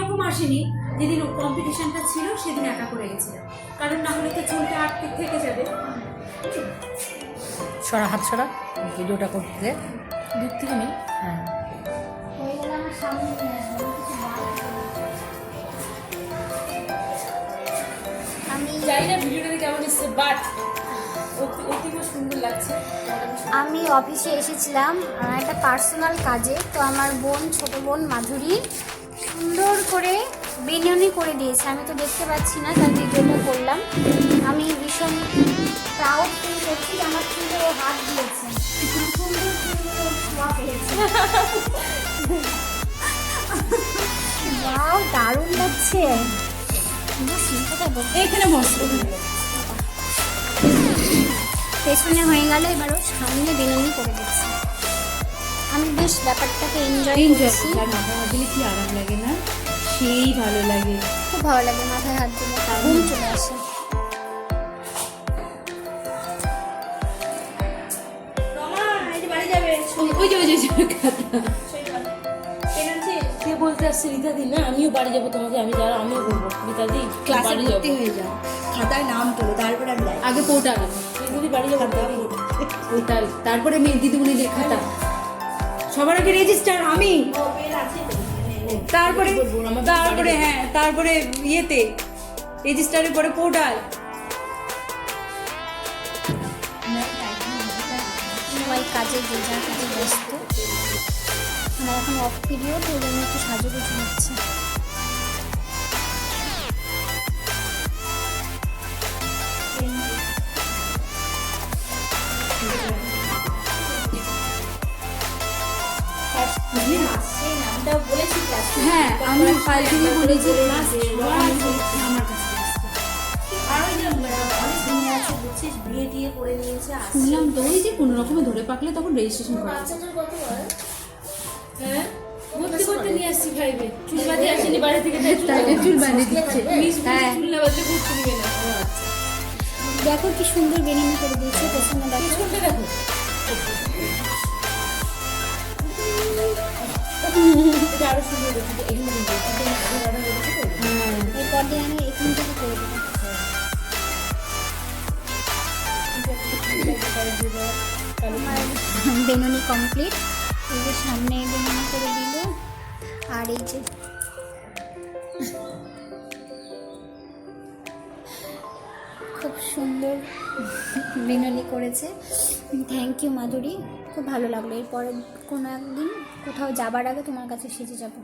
রকম আসেনি যেদিন কম্পিটিশনটা ছিল সেদিন একা করে গেছিলাম। কারণ না হলে তো চুলটা আটকে থেকে যাবে। সরা হাত সরা ভিডিওটা করতে। দূর থেকে নেই? হ্যাঁ। হয়ে জানি না ভিডিওটাতে কেমন এসছে বাট অতীব সুন্দর লাগছে। আমি অফিসে এসেছিলাম একটা পার্সোনাল কাজে তো আমার বোন ছোট বোন মাধুরী সুন্দর করে বেনিয়নি করে দিয়েছে। আমি তো দেখতে পাচ্ছি না, তার জন্য করলাম। আমি ভীষণ প্রাউড ফিল করছি আমার ও হাত দিয়েছে। সুন্দর সুন্দর ছোঁয়া পেয়েছে দারুণ লাগছে? এখানে বস পেছনে হয়ে গেল এবারও সামনে বেলুনি করে দিচ্ছি। আমি বেশ ব্যাপারটাকে এনজয় এনজয় করছি। আর মাথায় হাত দিলে কি আরাম লাগে না সেই ভালো লাগে। খুব ভালো লাগে মাথায় হাত দিলে ঘুম চলে আসে। ওই যে ওই যে ওই খাতা কে বলতে আসছে রীতাদি না আমিও বাড়ি যাব তোমাকে আমি যারা আমিও ক্লাসে ভর্তি হয়ে যাও খাতায় নাম তোলো তারপরে আমি আগে পোর্টাল দিদি বাড়ি যাব পোর্টাল তারপরে মেয়ে দিদিমণিদের খাতা। সবার আগে রেজিস্টার আমি। তারপরে তারপরে হ্যাঁ তারপরে ইয়েতে রেজিস্টারের পরে পোর্টাল সবাই কাজে, যে যার কাজে ব্যস্ত। আমার এখন অফ পিরিয়ড ওই জন্য একটু সাজুগুজু হচ্ছে। হ্যাঁ আমি থেকে যে ক্লাস আমার কাছে শুনলাম তো ওই যে কোনো রকমে ধরে পাকলে তখন রেজিস্ট্রেশন করা হ্যাঁ? ভর্তি করতে নিয়ে আসছি ভাইবে। চুল বাঁধিয়ে আসেনি বাড়ি থেকে তাই চুল বাঁধিয়ে দিচ্ছে। হ্যাঁ চুল না বাঁধলে ঘুরতে দিবে না দেখো কি সুন্দর বেনিনি করে দিয়েছে পেছনে দেখো। দেখো। এটা আরও সুন্দর এরপর দিয়ে আমি এখান থেকে করে বেনুনি কমপ্লিট এই যে সামনে বেনুনি করে দিল। আর এই যে খুব সুন্দর বেনুনি করেছে। Thank you Madhuri. খুব ভালো লাগল। এরপরে কোনো একদিন কোথাও যাবার আগে তোমার কাছে সেজে যাব।